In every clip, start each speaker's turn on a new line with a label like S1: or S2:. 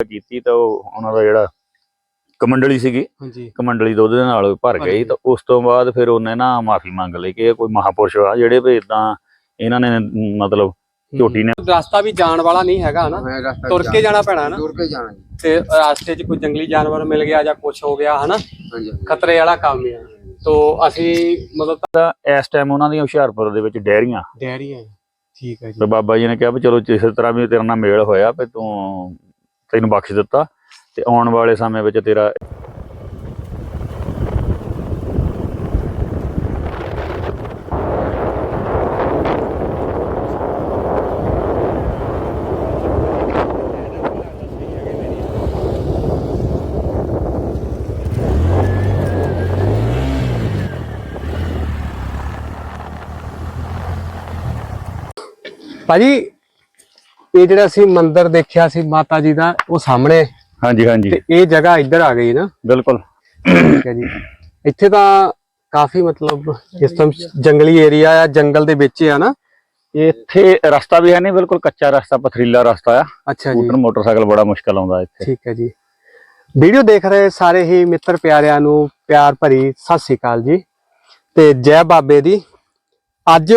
S1: ਕੀਤੀ ਤਾਂ ਉਹ ਉਹਨਾਂ ਦਾ ਜਿਹੜਾ ਕਮੰਡਲੀ ਸੀਗੀ।
S2: ਹਾਂਜੀ।
S1: ਕਮੰਡਲੀ ਦੁੱਧ ਦੇ ਨਾਲ ਭਰ ਗਈ। ਤਾਂ ਉਸ ਤੋਂ ਬਾਅਦ ਫਿਰ ਉਹਨੇ ਨਾ ਮਾਫੀ ਮੰਗ ਲਈ ਕਿ ਇਹ ਕੋਈ ਮਹਾਪੁਰਸ਼ ਆ ਜਿਹੜੇ ਵੀ ਇਦਾਂ ਇਹਨਾਂ ਨੇ ਮਤਲਬ ਝੋਟੀ ਨੇ
S2: ਰਸਤਾ ਵੀ ਜਾਣ ਵਾਲਾ ਨਹੀਂ ਹੈਗਾ ਨਾ
S3: ਮੈਂ ਰਸਤਾ
S2: ਤੁਰ ਕੇ ਜਾਣਾ ਪੈਣਾ ਨਾ।
S3: ਤੁਰ ਕੇ ਜਾਣਾ
S2: ਤੇ ਰਸਤੇ 'ਚ ਕੋਈ ਜੰਗਲੀ ਜਾਨਵਰ ਮਿਲ ਗਿਆ ਜਾਂ ਕੁਝ ਹੋ ਗਿਆ ਹਨਾ। ਖਤਰੇ ਵਾਲਾ ਕੰਮ ਹੈ ਤੋ ਅਸੀਂ ਮਤਲਬ
S1: ਤਾਂ ਇਸ ਟਾਈਮ ਉਹਨਾਂ ਦੀਆਂ ਹੁਸ਼ਿਆਰਪੁਰ ਦੇ ਵਿੱਚ ਡੈਰੀਆਂ।
S2: ਡੈਰੀ ਹੈ ਠੀਕ ਹੈ ਜੀ।
S1: ਤੇ ਬਾਬਾ ਜੀ ਨੇ ਕਿਹਾ ਵੀ ਚਲੋ ਜਿਸ ਤਰ੍ਹਾਂ ਵੀ ਤੇਰੇ ਨਾਲ ਮੇਲ ਹੋਇਆ ਵੀ ਤੂੰ ਤੈਨੂੰ ਬਖਸ਼ ਦਿੱਤਾ ਤੇ ਆਉਣ ਵਾਲੇ ਸਮੇਂ ਵਿੱਚ ਤੇਰਾ
S2: ਭਾਜੀ ਇਹ ਜਿਹੜਾ ਅਸੀਂ ਮੰਦਿਰ ਦੇਖਿਆ ਸੀ ਮਾਤਾ ਜੀ ਦਾ ਉਹ ਸਾਹਮਣੇ।
S1: ਹਾਂਜੀ ਹਾਂਜੀ।
S2: ਤੇ ਇਹ ਜਗ੍ਹਾ ਇੱਧਰ ਆ ਗਈ ਨਾ।
S1: ਬਿਲਕੁਲ।
S2: ਠੀਕ ਹੈ ਜੀ। ਇੱਥੇ ਤਾਂ ਕਾਫੀ ਮਤਲਬ ਇਸ ਟਾਈਮ ਜੰਗਲੀ ਏਰੀਆ ਆ ਜੰਗਲ ਦੇ ਵਿੱਚ ਆ ਨਾ।
S1: ਇੱਥੇ ਰਸਤਾ ਵੀ ਹੈ ਨਹੀਂ ਬਿਲਕੁਲ ਕੱਚਾ ਰਸਤਾ ਪਥਰੀਲਾ ਰਸਤਾ ਆ।
S2: ਅੱਛਾ ਜੀ।
S1: ਸਕੂਟਰ ਮੋਟਰਸਾਈਕਲ ਬੜਾ ਮੁਸ਼ਕਲ ਆਉਂਦਾ ਇੱਥੇ।
S2: ਠੀਕ ਹੈ ਜੀ। ਵੀਡੀਓ ਦੇਖ ਰਹੇ ਸਾਰੇ ਹੀ ਮਿੱਤਰ ਪਿਆਰਿਆਂ ਨੂੰ ਪਿਆਰ ਭਰੀ ਸਤਿ ਸ੍ਰੀ ਅਕਾਲ ਜੀ। ਤੇ ਜੈ ਬਾਬੇ ਦੀ। ਅੱਜ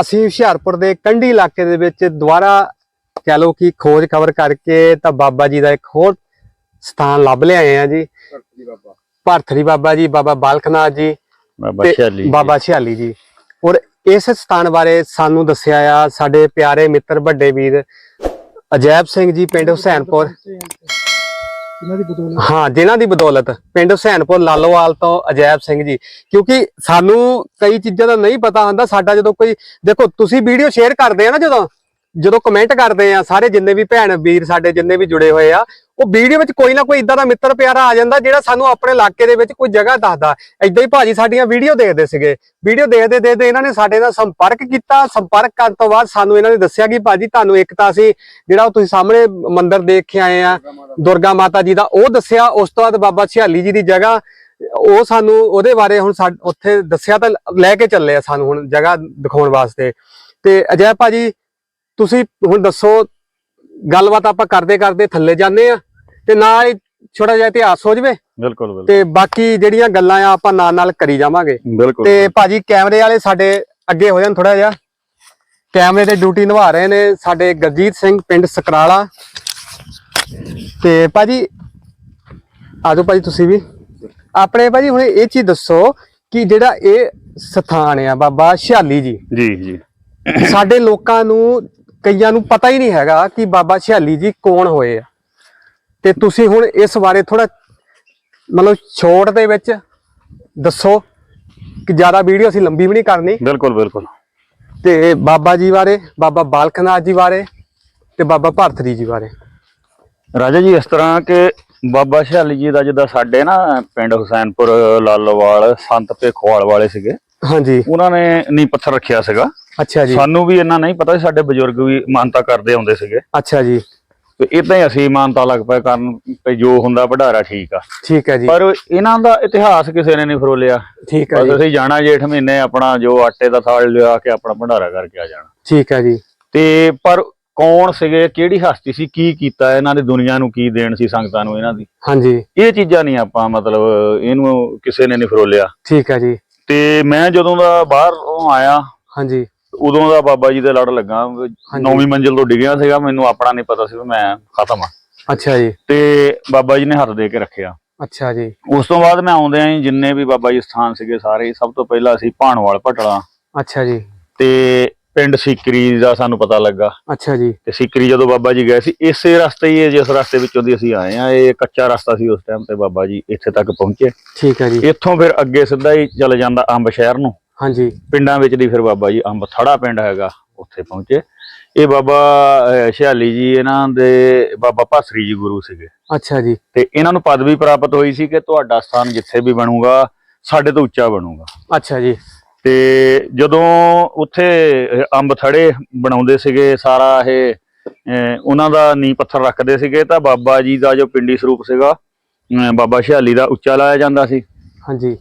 S2: ਅਸੀਂ ਹੁਸ਼ਿਆਰਪੁਰ ਦੇ ਕੰਢੀ ਇਲਾਕੇ ਦੇ ਵਿੱਚ ਦੁਬਾਰਾ ਕਹ ਲਓ ਕਿ ਖੋਜ ਖਬਰ ਕਰਕੇ ਤਾਂ ਬਾਬਾ ਜੀ ਦਾ ਇੱਕ ਹੋਰ ਸਥਾਨ ਲੱਭ ਲਿਆਏ ਆ ਜੀ। ਭਰਥਰੀ ਬਾਬਾ। ਜੀ ਬਾਬਾ ਬਾਲਕਨਾਥ ਜੀ
S1: ਬਾਬਾ
S2: ਛਿਆਲੀ ਜੀ। ਔਰ ਇਸ ਸਥਾਨ ਬਾਰੇ ਸਾਨੂੰ ਦੱਸਿਆ ਆ ਸਾਡੇ ਪਿਆਰੇ ਮਿੱਤਰ ਵੱਡੇ ਵੀਰ ਅਜੈਬ ਸਿੰਘ ਜੀ ਪਿੰਡ ਹੁਸੈਨਪੁਰ। ਹਾਂ ਜਿਨ੍ਹਾਂ ਦੀ ਬਦੌਲਤ। ਪਿੰਡ ਹੁਸੈਨਪੁਰ ਲਾਲੋਵਾਲ ਤੋਂ ਅਜੈਬ ਸਿੰਘ ਜੀ। ਕਿਉਂਕਿ ਸਾਨੂੰ ਕਈ ਚੀਜ਼ਾਂ ਦਾ ਨਹੀਂ ਪਤਾ ਹੁੰਦਾ ਸਾਡਾ ਜਦੋਂ ਕੋਈ ਦੇਖੋ ਤੁਸੀਂ ਵੀਡੀਓ ਸ਼ੇਅਰ ਕਰਦੇ ਆ ਨਾ ਜਦੋਂ ਜਦੋਂ ਕਮੈਂਟ ਕਰਦੇ ਆ, ਸਾਰੇ ਜਿੰਨੇ ਵੀ ਭੈਣ ਵੀਰ ਸਾਡੇ ਜਿੰਨੇ ਵੀ ਜੁੜੇ ਹੋਏ ਆ, ਉਹ ਵੀਡੀਓ ਵਿੱਚ ਕੋਈ ਨਾ ਕੋਈ ਇਦਾਂ ਦਾ ਮਿੱਤਰ ਪਿਆਰਾ ਆ ਜਾਂਦਾ ਜਿਹੜਾ ਸਾਨੂੰ ਆਪਣੇ ਇਲਾਕੇ ਦੇ ਵਿੱਚ ਕੋਈ ਜਗ੍ਹਾ ਦੱਸਦਾ। ਇਦਾਂ ਹੀ ਭਾਜੀ ਸਾਡੀਆਂ ਵੀਡੀਓ ਦੇਖਦੇ ਸੀਗੇ। ਵੀਡੀਓ ਦੇਖਦੇ ਦੇਖਦੇ ਇਹਨਾਂ ਨੇ ਸਾਡੇ ਨਾਲ ਸੰਪਰਕ ਕੀਤਾ। ਸੰਪਰਕ ਕਰਨ ਤੋਂ ਬਾਅਦ ਸਾਨੂੰ ਇਹਨਾਂ ਨੇ ਦੱਸਿਆ ਕਿ ਭਾਜੀ ਤੁਹਾਨੂੰ ਇੱਕ ਤਾਂ ਅਸੀਂ ਜਿਹੜਾ ਤੁਸੀਂ ਸਾਹਮਣੇ ਮੰਦਿਰ ਦੇਖ ਕੇ ਆਏ ਆ, ਦੁਰਗਾ ਮਾਤਾ ਜੀ ਦਾ, ਉਹ ਦੱਸਿਆ। ਉਸ ਤੋਂ ਬਾਅਦ ਬਾਬਾ ਛਿਆਲੀ ਜੀ ਦੀ ਜਗ੍ਹਾ, ਉਹ ਸਾਨੂੰ ਉਹਦੇ ਬਾਰੇ ਹੁਣ ਉੱਥੇ ਦੱਸਿਆ ਤਾਂ ਲੈ ਕੇ ਚੱਲੇ ਆ ਸਾਨੂੰ ਹੁਣ ਜਗ੍ਹਾ ਦਿਖਾਉਣ ਵਾਸਤੇ। ਤੇ ਅਜੈ ਭਾਜੀ ਤੁਸੀਂ ਹੁਣ ਦੱਸੋ ਗੱਲਬਾਤ ਆਪਾਂ ਕਰਦੇ ਕਰਦੇ ਥੱਲੇ ਜਾਂਦੇ ਆ ਤੇ ਨਾਲ ਹੀ ਛੋਟਾ ਜਿਹਾ ਇਤਿਹਾਸ ਹੋ ਜਵੇ
S1: ਬਿਲਕੁਲ ਬਿਲਕੁਲ।
S2: ਤੇ ਬਾਕੀ ਜਿਹੜੀਆਂ ਗੱਲਾਂ ਆ ਆਪਾਂ ਨਾਲ ਨਾਲ ਕਰੀ ਜਾਵਾਂਗੇ।
S1: ਬਿਲਕੁਲ
S2: ਤੇ ਭਾਜੀ ਕੈਮਰੇ ਵਾਲੇ ਸਾਡੇ ਅੱਗੇ ਹੋ ਜਾਣ ਥੋੜਾ ਜਿਹਾ। ਕੈਮਰੇ ਤੇ ਡਿਊਟੀ ਨਿਭਾ ਰਹੇ ਨੇ ਸਾਡੇ ਗਰਜੀਤ ਸਿੰਘ ਪਿੰਡ ਸਕਰਾਲਾ। ਤੇ ਭਾਜੀ ਆਜੋ ਭਾਜੀ ਤੁਸੀਂ ਵੀ। ਆਪਣੇ ਭਾਜੀ ਹੁਣ ਇਹ ਚੀਜ਼ ਦੱਸੋ ਕਿ ਜਿਹੜਾ ਇਹ ਸਥਾਨ ਆ ਬਾਬਾ ਛਿਆਲੀ ਜੀ
S1: ਜੀ ਜੀ।
S2: ਸਾਡੇ ਲੋਕਾਂ ਨੂੰ ਕਈਆਂ ਨੂੰ ਪਤਾ ਹੀ ਨਹੀਂ ਹੈਗਾ ਕਿ ਬਾਬਾ ਛਿਆਲੀ ਜੀ ਕੌਣ ਹੋਏ ਆ। ਤੇ ਤੁਸੀਂ ਹੁਣ ਇਸ ਬਾਰੇ ਥੋੜਾ ਮਤਲਬ ਛੋਟ ਦੇ ਵਿੱਚ ਦੱਸੋ ਕਿ ਜ਼ਿਆਦਾ ਵੀਡੀਓ ਅਸੀਂ ਲੰਬੀ ਵੀ ਨਹੀਂ ਕਰਨੀ।
S1: ਬਿਲਕੁਲ ਬਿਲਕੁਲ।
S2: ਤੇ ਬਾਬਾ ਜੀ ਬਾਰੇ ਬਾਬਾ ਬਾਲਕਨਾਥ ਜੀ ਬਾਰੇ ਤੇ ਬਾਬਾ ਭਰਤਰੀ ਜੀ ਬਾਰੇ।
S1: ਰਾਜਾ ਜੀ ਇਸ ਤਰ੍ਹਾਂ ਕਿ ਬਾਬਾ ਸ਼ਾਲੀ ਜੀ ਦਾ ਜਿੱਦਾਂ ਸਾਡੇ ਨਾ ਪਿੰਡ ਹੁਸੈਨਪੁਰ ਲਾਲੋਵਾਲ ਸੰਤ ਪੇਖਵਾਲ ਵਾਲੇ ਸੀਗੇ।
S2: ਹਾਂਜੀ।
S1: ਉਹਨਾਂ ਨੇ ਨੀ ਪੱਥਰ ਰੱਖਿਆ ਸੀਗਾ।
S2: ਅੱਛਾ ਜੀ।
S1: ਸਾਨੂੰ ਵੀ ਇੰਨਾ ਨਹੀਂ ਪਤਾ ਸੀ ਸਾਡੇ ਬਜ਼ੁਰਗ ਵੀ ਮਾਨਤਾ ਕਰਦੇ ਆਉਂਦੇ ਸੀਗੇ।
S2: ਅੱਛਾ ਜੀ।
S1: ਤੇ ਇਦਾਂ ਹੀ ਅਸੀਂ ਮਾਨਤਾ ਲੱਗ ਪਏ ਕਰਨ ਕਿ ਜੋ ਹੁੰਦਾ ਵਡਾਰਾ ਠੀਕ ਆ।
S2: ਠੀਕ ਹੈ ਜੀ।
S1: ਪਰ ਇਹਨਾਂ ਦਾ ਇਤਿਹਾਸ ਕਿਸੇ ਨੇ ਨਹੀਂ ਫਰੋਲਿਆ।
S2: ਠੀਕ ਹੈ ਜੀ।
S1: ਅਸੀਂ ਜਾਣਾ ਜੇਠ ਮਹੀਨੇ ਆਪਣਾ ਜੋ ਆਟੇ ਦਾ ਥਾਲ ਲਿਆ ਕੇ ਆਪਣਾ ਭੰਡਾਰਾ ਕਰਕੇ ਆ ਜਾਣਾ।
S2: ਠੀਕ ਹੈ ਜੀ।
S1: ਤੇ ਪਰ ਕੌਣ ਸੀਗੇ ਕਿਹੜੀ ਹਸਤੀ ਸੀ ਕੀ ਕੀਤਾ ਇਹਨਾਂ ਨੇ ਦੁਨੀਆ ਨੂੰ ਕੀ ਦੇਣ ਸੀ ਸੰਗਤਾਂ ਨੂੰ ਇਹਨਾਂ ਦੀ?
S2: ਹਾਂਜੀ।
S1: ਇਹ ਚੀਜ਼ਾਂ ਨਹੀਂ ਆਪਾਂ ਮਤਲਬ ਇਹਨੂੰ ਕਿਸੇ ਨੇ ਨਹੀਂ ਫਰੋਲਿਆ।
S2: ਠੀਕ ਹੈ ਜੀ।
S1: ਤੇ ਮੈਂ ਜਦੋਂ ਦਾ ਬਾਹਰ ਆਇਆ
S2: ਹਾਂਜੀ।
S1: ਉਦੋਂ ਦਾ ਬਾਬਾ ਜੀ ਦੇ ਲੜ ਲੱਗਾ ਨੌਵੀਂ ਮੰਜ਼ਿਲ ਤੋਂ ਡਿੱਗਿਆ ਸੀਗਾ ਮੈਨੂੰ ਆਪਣਾ ਨਹੀਂ ਪਤਾ ਸੀ ਵੀ ਮੈਂ ਖਤਮ ਆ।
S2: ਅੱਛਾ ਜੀ।
S1: ਤੇ ਬਾਬਾ ਜੀ ਨੇ ਹੱਥ ਦੇ ਕੇ ਰੱਖਿਆ।
S2: ਅੱਛਾ ਜੀ।
S1: ਉਸ ਤੋਂ ਬਾਅਦ ਮੈਂ ਆਉਂਦਿਆਂ ਹੀ ਜਿੰਨੇ ਵੀ ਬਾਬਾ ਜੀ ਸਥਾਨ ਸੀਗੇ ਸਾਰੇ ਸਭ ਤੋਂ ਪਹਿਲਾਂ ਅਸੀਂ ਭਾਣਵਾਲ ਭਟਲਾ
S2: ਅੱਛਾ ਜੀ।
S1: ਤੇ ਪਿੰਡ ਸੀਕਰੀ ਦਾ ਸਾਨੂੰ ਪਤਾ ਲੱਗਾ।
S2: ਅੱਛਾ ਜੀ।
S1: ਤੇ ਸੀਕਰੀ ਜਦੋਂ ਬਾਬਾ ਜੀ ਗਏ ਸੀ ਇਸੇ ਰਸਤੇ ਹੀ ਜਿਸ ਰਸਤੇ ਵਿੱਚੋਂ ਦੀ ਅਸੀਂ ਆਏ ਆ ਇਹ ਕੱਚਾ ਰਸਤਾ ਸੀ ਉਸ ਟਾਈਮ ਤੇ ਬਾਬਾ ਜੀ ਇੱਥੇ ਤੱਕ ਪਹੁੰਚੇ।
S2: ਠੀਕ ਹੈ ਜੀ।
S1: ਇੱਥੋਂ ਫਿਰ ਅੱਗੇ ਸਿੱਧਾ ਹੀ ਚੱਲ ਜਾਂਦਾ ਅੰਬ ਸ਼ਹਿਰ ਨੂੰ।
S2: ਹਾਂਜੀ।
S1: ਪਿੰਡਾਂ ਵਿੱਚ ਦੀ ਫਿਰ ਬਾਬਾ ਜੀ ਅੰਬ ਥੜਾ ਪਿੰਡ ਹੈਗਾ ਉੱਥੇ ਪਹੁੰਚੇ। ਇਹ ਬਾਬਾ ਛਿਆਲੀ ਜੀ ਇਹਨਾਂ ਦੇ ਬਾਬਾ ਭਾਸਰੀ ਜੀ ਗੁਰੂ ਸੀਗੇ।
S2: ਅੱਛਾ ਜੀ।
S1: ਤੇ ਇਹਨਾਂ ਨੂੰ ਪਦਵੀ ਪ੍ਰਾਪਤ ਹੋਈ ਸੀ ਕਿ ਤੁਹਾਡਾ ਸਥਾਨ ਜਿੱਥੇ ਵੀ ਬਣੂਗਾ ਸਾਡੇ ਤੋਂ ਉੱਚਾ ਬਣੂਗਾ।
S2: ਅੱਛਾ ਜੀ।
S1: ਤੇ ਜਦੋਂ ਉੱਥੇ ਅੰਬ ਥੜੇ ਬਣਾਉਂਦੇ ਸੀਗੇ ਸਾਰਾ ਇਹ ਉਹਨਾਂ ਦਾ ਨੀ ਪੱਥਰ ਰੱਖਦੇ ਸੀਗੇ ਤਾਂ ਬਾਬਾ ਜੀ ਦਾ ਜੋ ਪਿੰਡੀ ਸਰੂਪ ਸੀਗਾ ਬਾਬਾ ਛਿਆਲੀ ਦਾ ਉੱਚਾ ਲਾਇਆ ਜਾਂਦਾ ਸੀ।
S2: ਹਾਂਜੀ।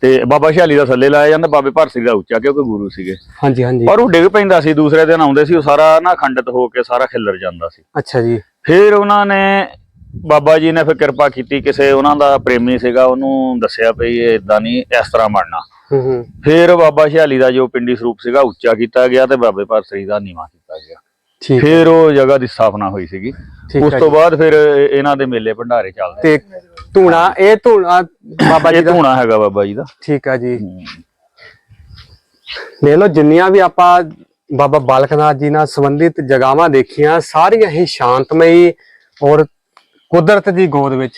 S1: ਤੇ ਬਾਬਾ ਛਿਆਲੀ ਦਾ ਥੱਲੇ ਲਾਇਆ ਜਾਂਦਾ ਬਾਬੇ ਭਰਸੀ ਦਾ ਉੱਚਾ ਕਿਉਂਕਿ ਗੁਰੂ ਸੀਗੇ।
S2: ਹਾਂਜੀ ਹਾਂਜੀ।
S1: ਪਰ ਉਹ ਡਿੱਗ ਪੈਂਦਾ ਸੀ ਦੂਸਰੇ ਦਿਨ ਆਉਂਦੇ ਸੀ ਉਹ ਸਾਰਾ ਨਾ ਖੰਡਿਤ ਹੋ ਕੇ ਸਾਰਾ ਖਿੱਲਰ ਜਾਂਦਾ ਸੀ।
S2: ਅੱਛਾ ਜੀ।
S1: ਫਿਰ ਉਹਨਾਂ ਨੇ ਬਾਬਾ ਜੀ ਨੇ ਫਿਰ ਕਿਰਪਾ ਕੀਤੀ ਕਿਸੇ ਉਹਨਾਂ ਦਾ ਪ੍ਰੇਮੀ ਸੀਗਾ ਉਹਨੂੰ ਦੱਸਿਆ ਵੀ ਇਹ ਇਦਾਂ ਨਹੀਂ ਇਸ ਤਰ੍ਹਾਂ ਬਣਨਾ।
S2: ਹੂੰ
S1: ਫਿਰ ਬਾਬਾ ਸ਼ਿਆਲੀ ਦਾ ਜੋ ਪਿੰਡੀ ਸਰੂਪ ਸੀਗਾ ਉੱਚਾ ਕੀਤਾ ਗਿਆ ਤੇ ਬਾਬੇ ਭਰਤਰੀ ਦਾ ਨੀਵਾਂ ਕੀਤਾ ਗਿਆ।
S2: ਠੀਕ
S1: ਫਿਰ ਉਹ ਜਗ੍ਹਾ ਦੀ ਸਥਾਪਨਾ ਹੋਈ ਸੀਗੀ। ਉਸ ਤੋਂ ਬਾਅਦ ਫਿਰ ਇਹ- ਇਹਨਾਂ ਦੇ ਮੇਲੇ ਭੰਡਾਰੇ ਚੱਲਦੇ
S2: ਤੇ ਧੂਣਾ ਇਹ ਧੂਣਾ ਬਾਬਾ ਜੀ ਦਾ?
S1: ਧੂਣਾ ਹੈਗਾ ਬਾਬਾ ਜੀ ਦਾ।
S2: ਠੀਕ ਆ ਜੀ। ਲੈ ਲਓ ਜਿੰਨੀਆਂ ਵੀ ਆਪਾਂ ਬਾਬਾ ਬਾਲਕਨਾਥ ਜੀ ਨਾਲ ਸੰਬੰਧਿਤ ਜਗਾਵਾਂ ਦੇਖੀਆਂ ਸਾਰੀਆਂ ਹੀ ਸ਼ਾਂਤਮਈ ਔਰ ਕੁਦਰਤ ਦੀ ਗੋਦ ਵਿੱਚ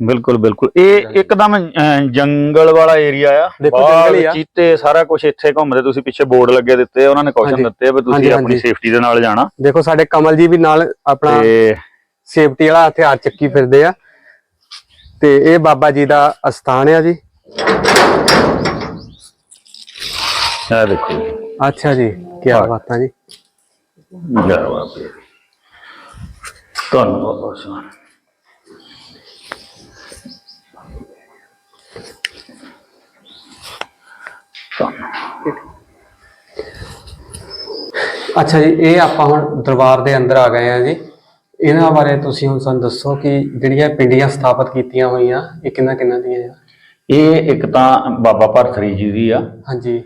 S1: ਬਿਲਕੁਲ ਬਿਲਕੁਲ। ਇਹ ਇੱਕਦਮ ਅਹ, ਜੰਗਲ ਵਾਲਾ ਏਰੀਆ ਆ।
S2: ਦੇਖੋ ਜੰਗਲ ਹੀ ਆ।
S1: ਚੀਤੇ ਸਾਰਾ ਕੁਝ ਇੱਥੇ ਘੁੰਮਦੇ। ਤੁਸੀਂ ਪਿੱਛੇ ਬੋਰਡ ਲੱਗੇ ਦਿੱਤੇ ਉਹਨਾਂ ਨੇ
S2: ਹਾਂਜੀ।
S1: ਕੌਸ਼ਨ ਦਿੱਤੇ ਆ ਵੀ
S2: ਹਾਂਜੀ,
S1: ਤੁਸੀਂ ਆਪਣੀ
S2: ਹਾਂਜੀ।
S1: ਸੇਫਟੀ ਦੇ ਨਾਲ ਜਾਣਾ।
S2: ਦੇਖੋ ਸਾਡੇ ਕਮਲ ਜੀ ਵੀ ਨਾਲ ਆਪਣਾ
S1: ਤੇ
S2: ਸੇਫਟੀ ਵਾਲਾ ਹਥਿਆਰ ਚੱਕੀ ਫਿਰਦੇ ਆ। ਤੇ ਇਹ ਬਾਬਾ ਜੀ ਦਾ ਅਸਥਾਨ ਆ ਜੀ।
S1: ਇਹ ਦੇਖੋ।
S2: ਅੱਛਾ ਜੀ ਕੀ
S1: ਹਾਂ।
S2: ਬਾਤਾਂ ਜੀ।
S1: ਜੈ ਧੰਨਵਾਦ ਬਾਬਾ ਸਾਹਿਬ
S2: ਅੱਛਾ ਜੀ ਇਹ ਆਪਾਂ ਹੁਣ ਦਰਬਾਰ ਦੇ ਅੰਦਰ ਆ ਗਏ ਆ ਜੀ। ਇਹਨਾਂ ਬਾਰੇ ਤੁਸੀਂ ਹੁਣ ਸਾਨੂੰ ਦੱਸੋ ਕਿ ਜਿਹੜੀਆਂ ਪਿੰਡੀਆਂ ਸਥਾਪਿਤ ਕੀਤੀਆਂ ਹੋਈਆਂ ਇਹ ਕਿੰਨਾ ਕਿੰਨਾ ਦੀਆਂ ਆ?
S1: ਇਹ ਇੱਕ ਤਾਂ ਬਾਬਾ ਭਰਤਰੀ ਜੀ ਦੀ ਆ।
S2: ਹਾਂਜੀ।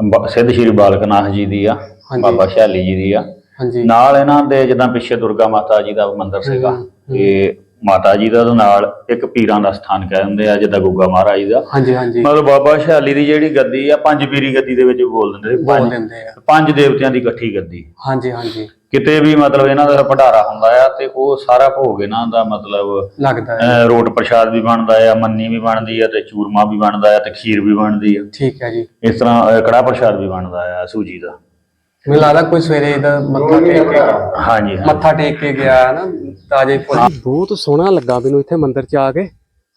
S1: ਅਮ ਸਿੱਧ ਸ਼੍ਰੀ ਬਾਲਕਨਾਥ ਜੀ ਦੀ ਆ
S2: ਹਾਂਜੀ।
S1: ਬਾਬਾ ਸ਼ਾਲੀ ਜੀ ਦੀ ਆ।
S2: ਹਾਂਜੀ।
S1: ਨਾਲ ਇਹਨਾਂ ਦੇ ਜਿੱਦਾਂ ਪਿੱਛੇ ਦੁਰਗਾ ਮਾਤਾ ਜੀ ਦਾ ਮੰਦਿਰ ਸੀਗਾ। ਤੇ ਮਾਤਾ ਜੀ ਦਾ ਨਾਲ ਇੱਕ ਪੀਰਾਂ ਦਾ ਸਥਾਨ ਕਹਿ ਦਿੰਦੇ ਆ ਜਿੱਦਾਂ ਗੁੱਗਾ ਮਹਾਰਾਜ ਦਾ।
S2: ਹਾਂਜੀ ਹਾਂਜੀ।
S1: ਮਤਲਬ ਬਾਬਾ ਸ਼ਾਲੀ ਦੀ ਜਿਹੜੀ ਗੱਦੀ ਆ ਪੰਜ ਪੀਰੀ ਗੱਦੀ ਦੇ ਵਿੱਚ ਬੋਲ ਦਿੰਦੇ ਸੀ
S2: ਬੋਲ
S1: ਪੰਜ
S2: ਦਿੰਦੇ ਆ।
S1: ਪੰਜ ਦੇਵਤਿਆਂ ਦੀ ਇਕੱਠੀ ਗੱਦੀ।
S2: ਹਾਂਜੀ ਹਾਂਜੀ।
S1: ਕਿਤੇ ਵੀ ਮਤਲਬ ਇਹਨਾਂ ਦਾ ਭੰਡਾਰਾ ਹੁੰਦਾ ਆ ਤੇ ਉਹ ਸਾਰਾ ਭੋਗ ਇਹਨਾਂ ਦਾ ਮਤਲਬ
S2: ਲੱਗਦਾ ਹੈ
S1: ਅਹ, ਰੋਟ ਪ੍ਰਸ਼ਾਦ ਵੀ ਬਣਦਾ ਆ ਮੰਨੀ ਵੀ ਬਣਦੀ ਆ ਤੇ ਚੂਰਮਾ ਵੀ ਬਣਦਾ ਆ ਤੇ ਖੀਰ ਵੀ ਬਣਦੀ ਆ।
S2: ਠੀਕ ਹੈ ਜੀ।
S1: ਇਸ ਤਰ੍ਹਾਂ ਅਹ, ਕੜਾਹ ਪ੍ਰਸ਼ਾਦ ਵੀ ਬਣਦਾ ਆ ਸੂਜੀ ਦਾ।
S2: ਮੈਨੂੰ ਲੱਗਦਾ ਕੋਈ ਸਵੇਰੇ ਇਹਦਾ ਮੱਥਾ ਟੇਕ ਕੇ
S1: ਹਾਂਜੀ ਹਾਂ
S2: ਮੱਥਾ ਟੇਕ ਕੇ ਗਿਆ ਹੈ ਨਾ ਤਾਜੇ ਫੁੱਲ। ਬਹੁਤ ਸੋਹਣਾ ਲੱਗਾ ਮੈਨੂੰ ਇੱਥੇ ਮੰਦਿਰ 'ਚ ਆ ਕੇ।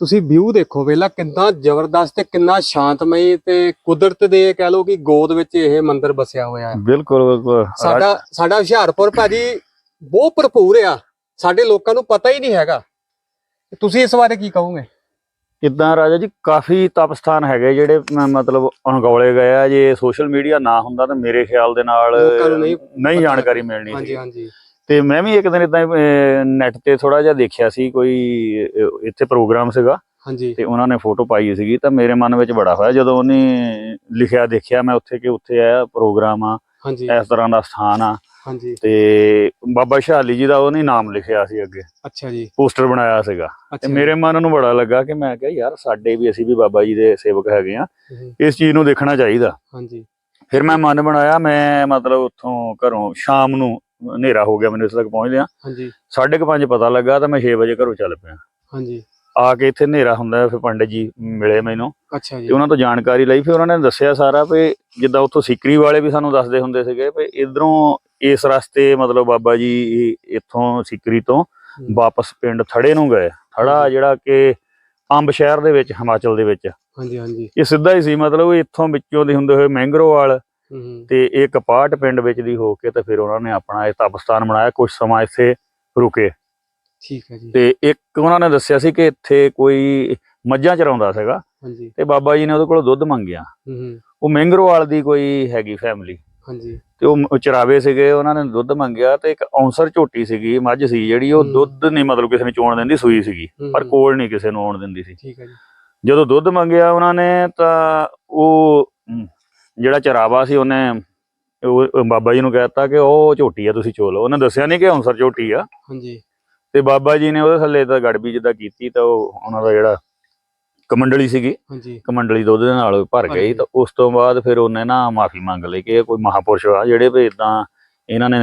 S2: ਤੁਸੀਂ ਵਿਊ ਦੇਖੋ ਵੇਲਾ ਕਿੰਨਾ ਜ਼ਬਰਦਸਤ ਤੇ ਕਿੰਨਾ ਸ਼ਾਂਤਮਈ ਤੇ ਕੁਦਰਤ ਦੇ ਕਹਿ ਲਓ ਕਿ ਗੋਦ ਵਿੱਚ ਇਹ ਮੰਦਿਰ ਬਸਿਆ ਹੋਇਆ ਹੈ।
S1: ਬਿਲਕੁਲ ਬਿਲਕੁਲ।
S2: ਸਾਡਾ ਸਾਡਾ ਹੁਸ਼ਿਆਰਪੁਰ ਭਾਜੀ ਬਹੁਤ ਭਰਪੂਰ ਆ। ਸਾਡੇ ਲੋਕਾਂ ਨੂੰ ਪਤਾ ਹੀ ਨਹੀਂ ਹੈਗਾ। ਤੁਸੀਂ ਇਸ ਬਾਰੇ ਕੀ ਕਹੋਗੇ?
S1: ਇਦਾਂ ਰਾਜਾ ਜੀ? ਕਾਫੀ ਤਪ ਸਥਾਨ ਹੈਗੇ ਜਿਹੜੇ ਮਤਲਬ ਅਣਗੌਲੇ ਗਏ ਆ। ਜੇ ਸੋਸ਼ਲ ਮੀਡੀਆ ਨਾ ਹੁੰਦਾ ਤਾਂ ਮੇਰੇ ਖਿਆਲ ਦੇ ਨਾਲ
S2: ਨਹੀਂ
S1: ਜਾਣਕਾਰੀ ਮਿਲਣੀ
S2: ਹਾਂਜੀ
S1: ਤੇ ਮੈਂ ਵੀ ਇੱਕ ਦਿਨ ਇਦਾਂ ਨੈਟ ਤੇ ਥੋੜਾ ਜਿਹਾ ਦੇਖਿਆ ਸੀ। ਕੋਈ ਇੱਥੇ ਪ੍ਰੋਗਰਾਮ ਸੀਗਾ।
S2: ਹਾਂਜੀ।
S1: ਤੇ ਉਹਨਾਂ ਨੇ ਫੋਟੋ ਪਾਈ ਸੀਗੀ। ਤਾਂ ਮੇਰੇ ਮਨ ਵਿੱਚ ਬੜਾ ਹੋਇਆ। ਜਦੋਂ ਉਹਨੇ ਲਿਖਿਆ ਦੇਖਿਆ ਮੈਂ ਉੱਥੇ ਕਿ ਉੱਥੇ ਆਇਆ ਪ੍ਰੋਗਰਾਮ ਆ। ਇਸ ਤਰ੍ਹਾਂ ਦਾ ਸਥਾਨ ਆ।
S2: ਹਾਂਜੀ।
S1: ਤੇ ਬਾਬਾ ਸ਼ਾਲੀ ਜੀ ਦਾ ਉਹਨੇ ਨਾਮ ਲਿਖਿਆ ਸੀ ਅੱਗੇ।
S2: ਅੱਛਾ ਜੀ।
S1: ਪੋਸਟਰ ਬਣਾਇਆ ਸੀਗਾ। ਤੇ ਮੇਰੇ ਮਨ ਨੂੰ ਬੜਾ ਲੱਗਾ ਕਿ ਮੈਂ ਕਿਹਾ ਯਾਰ ਸਾਡੇ ਵੀ ਅਸੀਂ ਵੀ ਬਾਬਾ ਜੀ ਦੇ ਸੇਵਕ ਹੈਗੇ ਆ। ਇਸ ਚੀਜ਼ ਨੂੰ ਦੇਖਣਾ ਚਾਹੀਦਾ।
S2: ਹਾਂਜੀ।
S1: ਫਿਰ ਮੈਂ ਮਨ ਬਣਾਇਆ ਮੈਂ ਮਤਲਬ ਉੱਥੋਂ ਘਰੋਂ ਸ਼ਾਮ ਨੂੰ ਹਨੇਰਾ ਹੋ ਗਿਆ ਮੈਨੂੰ ਇਸ ਤੱਕ ਪਹੁੰਚਦਿਆਂ।
S2: ਹਾਂਜੀ।
S1: ਸਾਢੇ ਕੁ ਪੰਜ ਪਤਾ ਲੱਗਾ ਤਾਂ ਮੈਂ 6 ਵਜੇ ਘਰੋਂ ਚੱਲ ਪਿਆ।
S2: ਹਾਂਜੀ।
S1: ਆ ਕੇ ਇੱਥੇ ਹਨੇਰਾ ਹੁੰਦਾ ਫਿਰ ਪੰਡਿਤ ਜੀ ਮਿਲੇ ਮੈਨੂੰ।
S2: ਅੱਛਾ ਜੀ।
S1: ਤੇ ਉਹਨਾਂ ਤੋਂ ਜਾਣਕਾਰੀ ਲਈ ਫਿਰ ਉਹਨਾਂ ਨੇ ਦੱਸਿਆ ਸਾਰਾ ਵੀ ਜਿੱਦਾਂ ਉੱਥੋਂ ਸਿੱਕਰੀ ਵਾਲੇ ਵੀ ਸਾਨੂੰ ਦੱਸਦੇ ਹੁੰਦੇ ਸੀਗੇ ਵੀ ਇਧਰੋਂ ਇਸ ਰਸਤੇ ਮਤਲਬ ਬਾਬਾ ਜੀ ਇੱਥੋਂ ਸਿੱਕਰੀ ਤੋਂ। ਵਾਪਸ ਪਿੰਡ ਥੜੇ ਨੂੰ ਗਏ। ਥੜਾ। ਜਿਹੜਾ ਕਿ ਅੰਬ ਸ਼ਹਿਰ ਦੇ ਵਿੱਚ ਹਿਮਾਚਲ ਦੇ ਵਿੱਚ।
S2: ਹਾਂਜੀ ਹਾਂਜੀ।
S1: ਇਹ ਸਿੱਧਾ ਹੀ ਸੀ ਮਤਲਬ ਇੱਥੋਂ ਵਿੱਚੋਂ ਦੀ ਹੁੰਦੇ ਹੋਏ ਮੈਂਗਰੋਵਾਲ ਤੇ ਇਹ ਕਪਾਟ ਪਿੰਡ ਵਿੱਚ ਦੀ ਹੋ ਕੇ ਤੇ ਫਿਰ ਉਹਨਾਂ ਨੇ ਆਪਣਾ ਇਹ ਤਪਸਥਾਨ ਬਣਾਇਆ ਕੁਝ ਸਮਾਂ ਇੱਥੇ ਰੁਕੇ।
S2: ਠੀਕ ਹੈ ਜੀ।
S1: ਤੇ ਇੱਕ ਉਹਨਾਂ ਨੇ ਦੱਸਿਆ ਸੀ ਕਿ ਇੱਥੇ ਕੋਈ ਮੱਝਾਂ ਚਰਾਉਂਦਾ ਸੀਗਾ
S2: ਹਾਂਜੀ।
S1: ਤੇ ਬਾਬਾ ਜੀ ਨੇ ਉਹਦੇ ਕੋਲੋਂ ਦੁੱਧ ਮੰਗਿਆ।
S2: ਹਮ,
S1: ਉਹ ਮੈਂਗਰੋਵਾਲ ਦੀ ਕੋਈ ਹੈਗੀ ਫੈਮਿਲੀ
S2: ਹਾਂਜੀ।
S1: ਤੇ ਉਹ ਚਰਾਵੇ ਸੀਗੇ ਉਹਨਾਂ ਨੇ ਦੁੱਧ ਮੰਗਿਆ ਤੇ ਇੱਕ ਔਂਸਰ ਝੋਟੀ ਸੀਗੀ ਮੱਝ ਸੀ ਜਿਹੜੀ ਉਹ। ਦੁੱਧ ਨਹੀਂ ਮਤਲਬ ਕਿਸੇ ਨੇ ਚੋਣ ਦਿੰਦੀ ਸੂਈ ਸੀਗੀ ਪਰ ਕੋਲ ਨਹੀਂ ਕਿਸੇ ਨੂੰ ਆਉਣ ਦਿੰਦੀ ਸੀ।
S2: ਠੀਕ ਹੈ ਜੀ।
S1: ਜਦੋਂ ਦੁੱਧ ਮੰਗਿਆ ਉਹਨਾਂ ਨੇ ਤਾਂ ਉਹ ਜਿਹੜਾ ਚਰਾਵਾ ਸੀ ਉਹਨੇ ਉਹ ਉਹ ਬਾਬਾ ਜੀ ਨੂੰ ਕਹਿਤਾ ਕਿ ਉਹ ਝੋਟੀ ਆ ਤੁਸੀਂ ਚੋਲੋ ਉਹਨੇ ਦੱਸਿਆ ਨਹੀਂ ਕਿ ਔਂਸਰ ਝੋਟੀ ਆ।
S2: ਹਾਂਜੀ।
S1: ਤੇ ਬਾਬਾ ਜੀ ਨੇ ਉਹਦੇ ਥੱਲੇ ਤਾਂ ਗੜਬੀ ਜਿੱਦਾਂ ਕੀਤੀ ਤਾਂ ਉਹ ਉਹਨਾਂ ਦਾ ਜਿਹੜਾ ਕਮੰਡਲੀ ਸੀਗੀ।
S2: ਹਾਂਜੀ।
S1: ਕਮੰਡਲੀ ਦੁੱਧ ਦੇ ਨਾਲ ਭਰ ਗਈ। ਤਾਂ ਉਸ ਤੋਂ ਬਾਅਦ ਫਿਰ ਉਹਨੇ ਨਾ ਮਾਫੀ ਮੰਗ ਲਈ ਕਿ ਇਹ ਕੋਈ ਮਹਾਪੁਰਸ਼ ਆ ਜਿਹੜੇ ਵੀ ਇਦਾਂ ਇਹਨਾਂ ਨੇ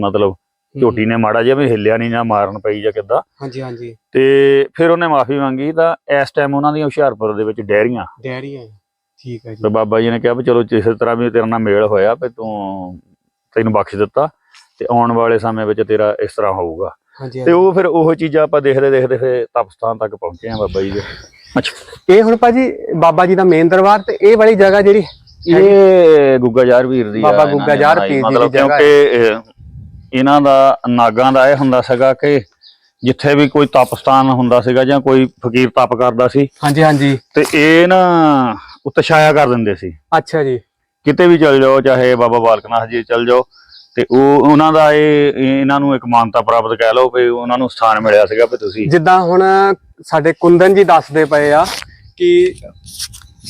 S1: ਮਤਲਬ ਝੋਟੀ ਨੇ ਮਾੜਾ ਜਿਹਾ ਵੀ ਹਿੱਲਿਆ ਨਹੀਂ ਜਾਂ ਮਾਰਨ ਪਈ ਜਾਂ ਕਿੱਦਾਂ।
S2: ਹਾਂਜੀ ਹਾਂਜੀ।
S1: ਤੇ ਫਿਰ ਉਹਨੇ ਮਾਫੀ ਮੰਗੀ ਤਾਂ ਇਸ ਟਾਈਮ ਉਹਨਾਂ ਦੀਆਂ ਹੁਸ਼ਿਆਰਪੁਰ ਦੇ ਵਿੱਚ ਡੈਰੀਆਂ।
S2: ਡੈਰੀ ਹੈ ਠੀਕ ਹੈ ਜੀ।
S1: ਤੇ ਬਾਬਾ ਜੀ ਨੇ ਕਿਹਾ ਵੀ ਚਲੋ ਜਿਸ ਤਰ੍ਹਾਂ ਵੀ ਤੇਰੇ ਨਾਲ ਮੇਲ ਹੋਇਆ ਵੀ ਤੂੰ ਤੈਨੂੰ ਬਖਸ਼ ਦਿੱਤਾ ਤੇ ਆਉਣ ਵਾਲੇ ਸਮੇਂ ਵਿੱਚ ਤੇਰਾ ਇਸ ਤਰ੍ਹਾਂ ਹੋਊਗਾ। ਤੇ। ਉਹ ਫਿਰ ਉਹ ਚੀਜ਼ਾਂ ਆਪਾਂ ਦੇਖਦੇ ਦੇਖਦੇ ਫਿਰ ਤਪਸਥਾਨ ਤੱਕ ਪਹੁੰਚੇ ਆ ਬਾਬਾ ਜੀ ਦੇ। ਅੱਛਾ।
S2: ਇਹ ਹੁਣ ਭਾਜੀ ਬਾਬਾ ਜੀ ਦਾ ਮੇਨ ਦਰਬਾਰ ਤੇ ਇਹ ਵਾਲੀ ਜਗ੍ਹਾ ਜਿਹੜੀ
S1: ਇਹ ਗੁੱਗਾ ਯਾਰ ਵੀਰ ਦੀ
S2: ਬਾਬਾ ਗੁੱਗਾ
S1: ਬਣਾਈ।
S2: ਪੀਰ ਦੀ ਜਗ੍ਹਾ
S1: ਕਿਉਂਕਿ ਇਹਨਾਂ ਦਾ ਨਾਗਾਂ ਦਾ ਇਹ ਹੁੰਦਾ ਸੀਗਾ ਕਿ ਜਿੱਥੇ ਵੀ ਕੋਈ ਤਪਸਥਾਨ ਹੁੰਦਾ ਸੀਗਾ ਜਾਂ ਕੋਈ ਫਕੀਰ ਤਪ ਕਰਦਾ ਸੀ
S2: ਹਾਂਜੀ ਹਾਂਜੀ।
S1: ਤੇ ਇਹ ਨਾ ਉਤਸ਼ਾਇਆ ਕਰ ਦਿੰਦੇ ਸੀ।
S2: ਅੱਛਾ ਜੀ।
S1: ਕਿਤੇ ਵੀ ਚਲ ਜਾਓ ਚਾਹੇ ਬਾਬਾ ਬਾਲਕਨਾਥ ਜੀ ਚਲ ਜਾਓ ਤੇ ਉਹ ਉਹਨਾਂ ਦਾ ਇਹ ਇਹ- ਇਹਨਾਂ ਨੂੰ ਇੱਕ ਮਾਨਤਾ ਪ੍ਰਾਪਤ ਕਹਿ ਲਓ ਵੀ ਉਹਨਾਂ ਨੂੰ ਸਥਾਨ ਮਿਲਿਆ ਸੀਗਾ ਵੀ ਤੁਸੀਂ।
S2: ਜਿੱਦਾਂ ਹੁਣ ਸਾਡੇ ਕੁੰਦਨ ਜੀ ਦੱਸਦੇ ਪਏ ਆ ਕਿ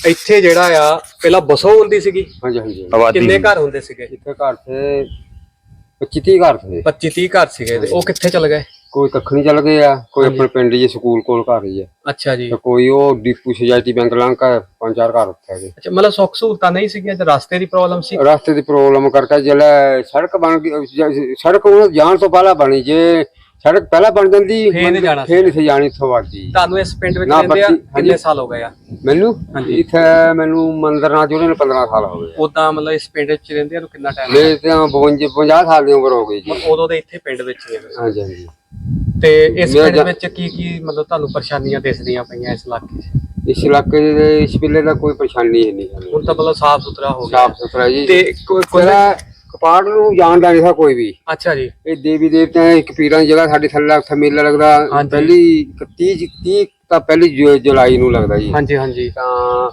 S2: ਇੱਥੇ ਜਿਹੜਾ ਆ ਪਹਿਲਾਂ ਬਸੋ ਹੁੰਦੀ ਸੀਗੀ।
S3: ਹਾਂਜੀ ਹਾਂਜੀ।
S1: ਆਬਾਦੀ
S2: ਕਿੰਨੇ ਘਰ ਹੁੰਦੇ ਸੀਗੇ?
S3: ਇੱਥੇ ਘਰ ਤੇ 25 30 ਘਰ ਥੇ
S2: 25 30 ਘਰ ਸੀਗੇ ਤੇ ਉਹ ਕਿੱਥੇ ਚਲ ਗਏ?
S3: ਕੋਈ ਕੱਖਣੀ ਚੱਲ ਗਏ ਆ ਕੋਈ ਆਪਣੇ ਪਿੰਡ ਜੀ ਸਕੂਲ ਕੋਲ ਘਰ ਹੀ ਆ।
S2: ਅੱਛਾ ਜੀ।
S3: ਤੇ ਕੋਈ ਉਹ ਡੀਪੂ ਸੋਸਾਇਟੀ ਬੈਂਕ ਲੰਕਾ ਪੰਜ ਚਾਰ ਘਰ ਉੱਥੇ ਹੈਗੇ।
S2: ਅੱਛਾ ਮਤਲਬ ਸੁੱਖ ਸਹੂਲਤਾਂ ਨਹੀਂ ਸੀਗੀਆਂ ਤੇ ਰਸਤੇ ਦੀ ਪ੍ਰੋਬਲਮ ਸੀ?
S3: ਰਸਤੇ ਦੀ ਪ੍ਰੋਬਲਮ ਕਰਕੇ ਜਿਹੜਾ ਸੜਕ ਬਣ ਗਈ ਜ- ਸੜਕ ਉਹ ਜਾਣ ਤੋਂ ਪਹਿਲਾਂ ਬਣੀ ਜੇ ਸੜਕ ਪਹਿਲਾਂ ਬਣ ਜਾਂਦੀ
S2: ਫੇਰ ਨੀ ਜਾਣਾ
S3: ਫੇਰ ਨਹੀਂ ਜਾਣੀ ਇੱਥੋਂ ਵੱਜਦੀ
S2: ਤੁਹਾਨੂੰ ਇਸ ਪਿੰਡ ਵਿੱਚ ਰਹਿੰਦੇ ਆ ਕਿੰਨੇ ਸਾਲ ਹੋ ਗਏ ਆ?
S3: ਮੈਨੂੰ?
S2: ਹਾਂਜੀ।
S3: ਇੱਥੇ ਮੈਨੂੰ ਮੰਦਰ ਨਾਲ ਜੁੜੇ ਨੂੰ 15 ਸਾਲ ਹੋ ਗਏ
S2: ਉਦਾਂ ਮਤਲਬ ਇਸ ਪਿੰਡ ਵਿੱਚ ਰਹਿੰਦੇ ਨੂੰ ਕਿੰਨਾ ਟਾਈਮ
S3: ਮੇਰੇ ਤੇ 52 50 ਸਾਲ ਦੀ ਉਮਰ ਹੋ ਗਈ ਜੀ।
S2: ਉਦੋਂ ਦੇ ਇੱਥੇ ਪਿੰਡ ਵਿੱਚ ਹੀ ਆ।
S3: ਹਾਂਜੀ ਹਾਂਜੀ।
S2: ਤੇ ਇਸ
S3: ਮੇਰਾ
S2: ਪਿੰਡ
S3: ਜਾ-
S2: ਵਿੱਚ ਕੀ ਕੀ ਮਤਲਬ ਤੁਹਾਨੂੰ ਪਰੇਸ਼ਾਨੀਆਂ ਦਿਸਦੀਆਂ ਪਈਆਂ ਇਸ ਇਲਾਕੇ 'ਚ?
S3: ਇਸ ਇਲਾਕੇ ਦੇ ਇਸ ਵੇਲੇ ਦਾ ਕੋਈ ਪਰੇਸ਼ਾਨੀ ਹੈ ਨਹੀਂ ਸਾਨੂੰ
S2: ਹੁਣ ਤਾਂ ਮਤਲਬ ਸਾਫ਼ ਸੁਥਰਾ ਹੋ ਗਿਆ।
S3: ਸਾਫ਼ ਸੁਥਰਾ ਜੀ।
S2: ਤੇ ਕੋ- ਕੋਈ
S3: ਕਪਾੜ ਨੂੰ ਜਾਣਦਾ ਨਹੀਂ ਸੀ ਕੋਈ ਵੀ।
S2: ਅੱਛਾ ਜੀ।
S3: ਇਹ ਦੇਵੀ ਦੇਵਤਿਆਂ ਦੀ ਇੱਕ ਪੀਰਾਂ ਦੀ ਜਗ੍ਹਾ ਸਾਡੇ ਥੱਲੇ ਉੱਥੇ ਮੇਲਾ ਲੱਗਦਾ
S2: ਹਾਂਜੀ।
S3: ਪਹਿਲੀ 31 30 ਤਾਂ ਪਹਿਲੀ ਜੁ- ਜੁਲਾਈ ਨੂੰ ਲੱਗਦਾ ਜੀ।
S2: ਹਾਂਜੀ ਹਾਂਜੀ।
S3: ਤਾਂ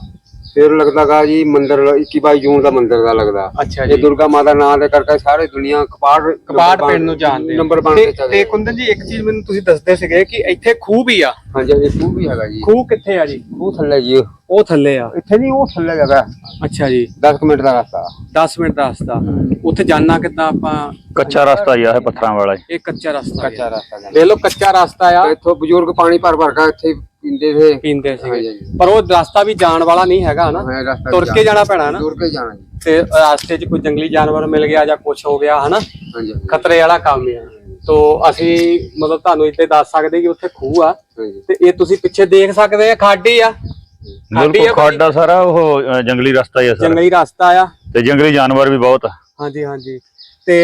S3: ਫਿਰ ਲੱਗਦਾਗਾ ਜੀ ਮੰਦਿਰ 21 22 ਜੂਨ ਦਾ ਮੰਦਿਰ ਦਾ ਲੱਗਦਾ।
S2: ਅੱਛਾ
S3: ਇਹ
S2: ਜੀ।
S3: ਦੁਰਗਾ ਮਾਤਾ ਨਾਂ ਦੇ ਕਰਕੇ ਸਾਰੇ ਦੁਨੀਆ ਕਪਾੜ
S2: ਕਬਾੜ ਪਿੰਡ ਨੂੰ ਜਾਣਦੇ।
S3: ਨੰਬਰ ਬਣ
S2: ਤੇ-
S3: ਕੇ ਚੱਲ
S2: ਤੇ ਕੁੰਦਨ ਜੀ ਇੱਕ ਚੀਜ਼ ਮੈਨੂੰ ਤੁਸੀਂ ਦੱਸਦੇ ਸੀਗੇ ਕਿ ਇੱਥੇ ਖੂਹ ਵੀ ਆ।
S3: ਹਾਂਜੀ ਹਾਂਜੀ ਖੂਹ ਵੀ ਹੈਗਾ ਜੀ।
S2: ਖੂਹ ਕਿੱਥੇ ਆ ਜੀ?
S3: ਖੂਹ ਥੱਲੇ ਜੀ।
S2: ਉਹ ਥੱਲੇ ਆ।
S3: ਇੱਥੇ ਨਹੀਂ ਉਹ ਥੱਲੇ ਹੈਗਾ।
S2: ਅੱਛਾ ਜੀ।
S3: 10 ਮਿੰਟ ਦਾ ਰਸਤਾ।
S2: 10 ਮਿੰਟ ਦਾ ਰਸਤਾ। ਉੱਥੇ ਜਾਣਾ ਕਿੱਦਾਂ ਆਪਾਂ?
S1: ਕੱਚਾ ਰਸਤਾ ਹੀ ਆ ਇਹ ਪੱਥਰਾਂ ਵਾਲਾ।
S2: ਇਹ ਕੱਚਾ ਰਸਤਾ
S3: ਕੱਚਾ ਰਸਤਾ
S2: ਦੇਖ ਲਓ ਕੱਚਾ ਰਸਤਾ ਆ।
S3: ਇੱਥੋਂ ਬਜ਼ੁਰਗ ਪਾਣੀ ਭਰ ਭਰ ਕੇ ਇੱਥੇ ਪੀਂਦੇ ਥੇ
S2: ਪੀਂਦੇ ਸੀਗੇ।
S3: ਹਾਂਜੀ।
S2: ਪਰ ਉਹ ਰਸਤਾ ਵੀ ਜਾਣ ਵਾਲਾ ਨਹੀਂ ਹੈਗਾ ਨਾ।
S3: ਹਾਂ, ਰਸਤਾ
S2: ਤੁਰ ਕੇ ਜਾਣਾ ਪੈਣਾ ਨਾ।
S3: ਤੁਰ ਕੇ ਜਾਣਾ ਜੀ।
S2: ਤੇ ਰਸਤੇ 'ਚ ਕੋਈ ਜੰਗਲੀ ਜਾਨਵਰ ਮਿਲ ਗਿਆ ਜਾਂ ਕੁਝ ਹੋ ਗਿਆ ਹਨਾ?
S3: ਹਾਂਜੀ ਹਾਂਜੀ।
S2: ਖਤਰੇ ਵਾਲਾ ਕੰਮ ਆ। ਤੋ ਅਸੀਂ ਮਤਲਬ ਤੁਹਾਨੂੰ ਇੱਥੇ ਦੱਸ ਸਕਦੇ ਕਿ ਉੱਥੇ ਖੂਹ ਆ।
S3: ਹਾਂਜੀ।
S2: ਤੇ ਇਹ ਤੁਸੀਂ ਪਿੱਛੇ ਦੇਖ ਸਕਦੇ ਆ ਖਾਡੀ ਆ। ਖਾਡੀ
S1: ਬਿਲਕੁਲ
S2: ਆ।
S1: ਖਾਡਾ ਸਾਰਾ ਉਹ ਅ, ਜੰਗਲੀ ਰਸਤਾ ਹੀ ਆ ਸਾਰਾ।
S2: ਜੰਗਲੀ ਰਸਤਾ ਆ।
S1: ਤੇ ਜੰਗਲੀ ਜਾਨਵਰ ਵੀ ਬਹੁਤ ਆ।
S2: ਹਾਂਜੀ ਹਾਂਜੀ। ਤੇ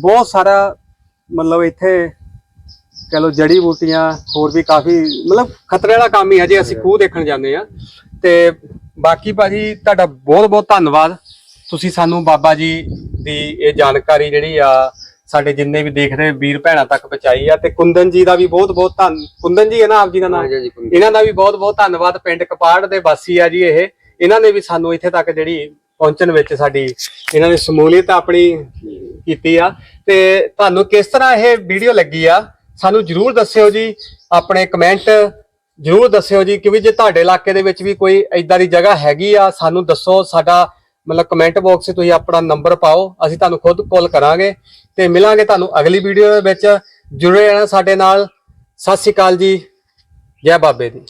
S2: ਬਹੁਤ ਸਾਰਾ ਮਤਲਬ ਇੱਥੇ ਕਹ ਲੋ ਜੜੀ ਬੂਟੀਆਂ ਹੋਰ ਵੀ ਕਾਫੀ ਮਤਲਬ ਖਤਰੇ ਵਾਲਾ ਕੰਮ ਹੀ ਆ ਜੇ ਅਸੀਂ ਖੂਹ ਦੇਖਣ ਜਾਂਦੇ ਆ ਤੇ ਬਾਕੀ ਭਾਜੀ ਤੁਹਾਡਾ ਬਹੁਤ ਬਹੁਤ ਧੰਨਵਾਦ। ਤੁਸੀਂ ਸਾਨੂੰ ਬਾਬਾ ਜੀ ਦੀ ਇਹ ਜਾਣਕਾਰੀ ਜਿਹੜੀ ਆ ਸਾਡੇ ਜਿੰਨੇ ਵੀ ਦੇਖ ਰਹੇ ਵੀਰ ਭੈਣਾਂ ਤੱਕ ਪਹੁੰਚਾਈ ਆ ਤੇ ਕੁੰਦਨ ਜੀ ਦਾ ਵੀ ਬਹੁਤ ਬਹੁਤ ਧੰਨ ਕੁੰਦਨ ਜੀ ਹੈ ਨਾ ਆਪ ਜੀ ਦਾ ਨਾਮ। ਇਹਨਾਂ ਦਾ ਵੀ ਬਹੁਤ ਬਹੁਤ ਧੰਨਵਾਦ। ਪਿੰਡ ਕਪਾੜ ਦੇ ਵਾਸੀ ਆ ਜੀ ਇਹ। ਇਹਨਾਂ ਨੇ ਵੀ ਸਾਨੂੰ ਇੱਥੇ ਤੱਕ ਜਿਹੜੀ ਪਹੁੰਚਣ ਵਿੱਚ ਸਾਡੀ ਇਹਨਾਂ ਨੇ ਸਮੂਲੀਅਤ ਆਪਣੀ ਕੀਤੀ ਆ। ਤੇ ਤੁਹਾਨੂੰ ਕਿਸ ਤਰ੍ਹਾਂ ਇਹ ਵੀਡੀਓ ਲੱਗੀ ਆ? ਸਾਨੂੰ ਜਰੂਰ ਦੱਸਿਓ ਜੀ, ਆਪਣੇ ਕਮੈਂਟ ਜਰੂਰ ਦੱਸਿਓ ਜੀ, ਕਿਉਂਕਿ ਜੇ ਤੁਹਾਡੇ ਇਲਾਕੇ ਦੇ ਵਿੱਚ ਵੀ ਕੋਈ ਇਦਾਂ ਦੀ ਜਗ੍ਹਾ ਹੈਗੀ ਆ, ਸਾਨੂੰ ਦੱਸੋ, ਸਾਡਾ ਮਤਲਬ ਕਮੈਂਟ ਬਾਕਸ 'ਚ ਤੁਸੀਂ ਆਪਣਾ ਨੰਬਰ ਪਾਓ, ਅਸੀਂ ਤੁਹਾਨੂੰ ਖੁਦ ਕਾਲ ਕਰਾਂਗੇ ਤੇ ਮਿਲਾਂਗੇ ਤੁਹਾਨੂੰ ਅਗਲੀ ਵੀਡੀਓ ਦੇ ਵਿੱਚ। ਜੁੜੇ ਰਹਿਣਾ ਸਾਡੇ ਨਾਲ। ਸਤਿ ਸ਼੍ਰੀ ਅਕਾਲ ਜੀ। ਜੈ ਬਾਬੇ ਦੀ।